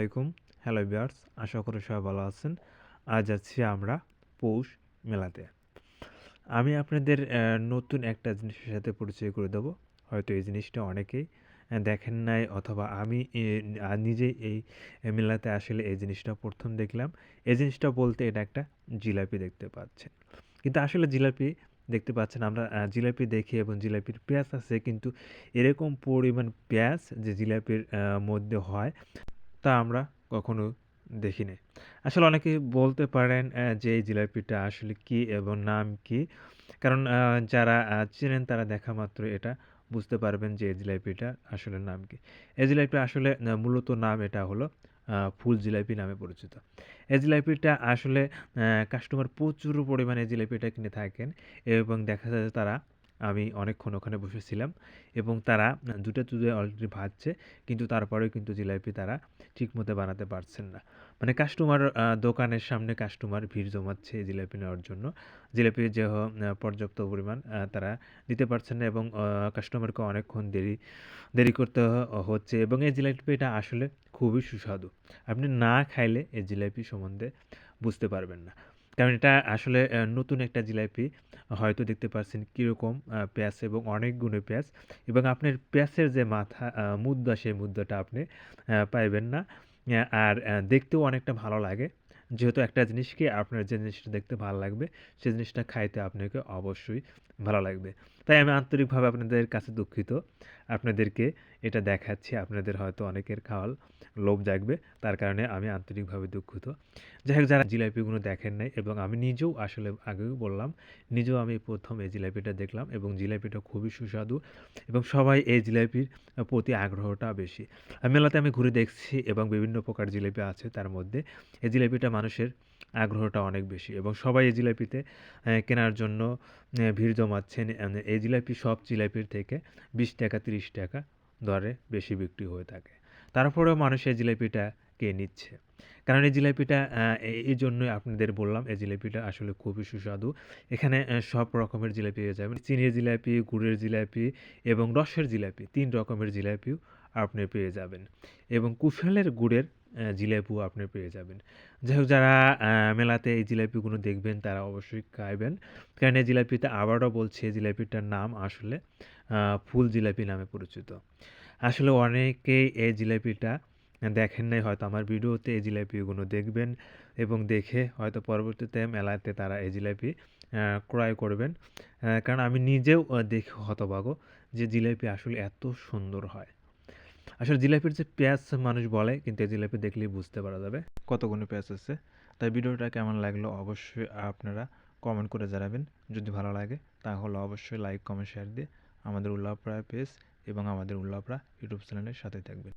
আলাইকুম। হ্যালো বিয়ার্স আশা করি সবাই ভালো আছেন। আজ আছি আমরা পৌষ মেলাতে। আমি আপনাদের নতুন একটা জিনিসের সাথে পরিচয় করে দেবো। হয়তো এই জিনিসটা অনেকেই দেখেন নাই অথবা আমি নিজেই এই মেলাতে আসলে এই জিনিসটা প্রথম দেখলাম। এই জিনিসটা বলতে এটা একটা জিলাপি দেখতে পাচ্ছেন। কিন্তু আসলে জিলাপি দেখতে পাচ্ছেন আমরা জিলাপি দেখি এবং জিলাপির পেঁয়াজ আছে। কিন্তু এরকম পরিমাণ পেঁয়াজ যে জিলাপির মধ্যে হয় তা আমরা কখনো দেখিনি। আসলে অনেকে বলতে পারেন যে এই জিলাপিটা আসলে কি এবং নাম কি? কারণ যারা চেনেন তারা দেখা মাত্র এটা বুঝতে পারবেন যে এই জিলাপিটা আসলে নাম কি। এই জিলাপি আসলে মূলত নাম এটা হলো ফুল জিলাপি নামে পরিচিত। এই জিলাপিটা আসলে কাস্টমার প্রচুর পরিমাণে জিলাপিটা কিনে থাকেন এবং দেখা যায় তারা আমি অনেকক্ষণ ওখানে বসেছিলাম এবং তারা দুটো দুটো অলরেডি ভাজছে, কিন্তু তারপরেও কিন্তু জিলাপি তারা ঠিকমতো বানাতে পারছেন না। মানে কাস্টমার দোকানের সামনে কাস্টমার ভিড় জমাচ্ছে জিলাপি নেওয়ার জন্য। জিলাপি যে পর্যাপ্ত পরিমাণ তারা দিতে পারছেন না এবং কাস্টমারকে অনেকক্ষণ দেরি দেরি করতে হচ্ছে এবং এই জিলাপিটা আসলে খুবই সুস্বাদু। আপনি না খাইলে এই জিলাপি সম্বন্ধে বুঝতে পারবেন না। কারণ এটা আসলে নতুন একটা জিলাপি। হয়তো দেখতে পাচ্ছেন কীরকম পেঁয়াজ এবং অনেক গুণে পেঁয়াজ। এবং আপনার পেঁয়াজের যে মাথা মুদ্রা, সেই মুদ্রাটা আপনি পাইবেন না। আর দেখতেও অনেকটা ভালো লাগে। যেহেতু একটা জিনিসকে আপনার যে জিনিসটা দেখতে ভালো লাগবে সেই জিনিসটা খাইতে আপনাকে অবশ্যই ভালো লাগবে। তাই আমি আন্তরিকভাবে আপনাদের কাছে দুঃখিত। আপনাদেরকে এটা দেখাচ্ছি আপনাদের হয়তো অনেকের খাওয়াল লোভ জাগবে, তার কারণে আমি আন্তরিকভাবে দুঃখিত। যাই হোক, যারা জিলাপিগুলো দেখেন নাই এবং আমি নিজেও আসলে আগেও বললাম, নিজেও আমি প্রথম এই জিলাপিটা দেখলাম এবং জিলাপিটা খুবই সুস্বাদু এবং সবাই এই জিলাপির প্রতি আগ্রহটা বেশি। মেলাতে আমি ঘুরে দেখছি এবং বিভিন্ন প্রকার জিলাপি আছে তার মধ্যে, এই জিলাপিটা মানুষের আগ্রহটা অনেক বেশি এবং সবাই এই জিলাপিতে কেনার জন্য ভিড় জমাচ্ছেন। এই জিলাপি সব জিলাপির থেকে বিশ টাকা, তিরিশ টাকা দরে বেশি বিক্রি হয়ে থাকে। তারপরেও মানুষ এই জিলাপিটা কে নিচ্ছে। কারণ এই জিলাপিটা এই জন্যই আপনাদের বললাম, এই জিলাপিটা আসলে খুবই সুস্বাদু। এখানে সব রকমের জিলাপি পেয়ে যাবেন চিনির জিলাপি, গুড়ের জিলাপি এবং রসের জিলাপি, তিন রকমের জিলাপিও আপনি পেয়ে যাবেন। এবং কুশালের গুড়ের জিলাপিও আপনি পেয়ে যাবেন। যাই হোক, যারা মেলাতে এই জিলাপিগুলো দেখবেন, তারা অবশ্যই খাইবেন। কারণ এই জিলাপিতে আবারও বলছে জিলাপিটার নাম আসলে ফুল জিলাপি নামে পরিচিত। আসলে অনেকেই এই জিলাপিটা দেখেন নাই, হয়তো আমার ভিডিওতে এই জিলাপিগুলো দেখবেন এবং দেখে হয়তো পরবর্তীতে মেলাতে তারা এই জিলাপি ক্রয় করবেন। কারণ আমি নিজেও দেখে হতভাগো যে জিলাপি আসলে এত সুন্দর হয়। আসলে জিলাপির যে পেঁয়াজ মানুষ বলে, কিন্তু এই জিলাপি দেখলেই বুঝতে পারা যাবে। কতগুলো পেঁয়াজ আছে? তাই ভিডিওটা কেমন লাগল অবশ্যই আপনারা কমেন্ট করে জানাবেন। যদি ভালো লাগে, তাহলে অবশ্যই লাইক কমেন্ট শেয়ার দিয়ে আমাদের উল্লাপড়া পেজ এবং আমাদের উল্লাপড়া ইউটিউব চ্যানেলের সাথে থাকবেন।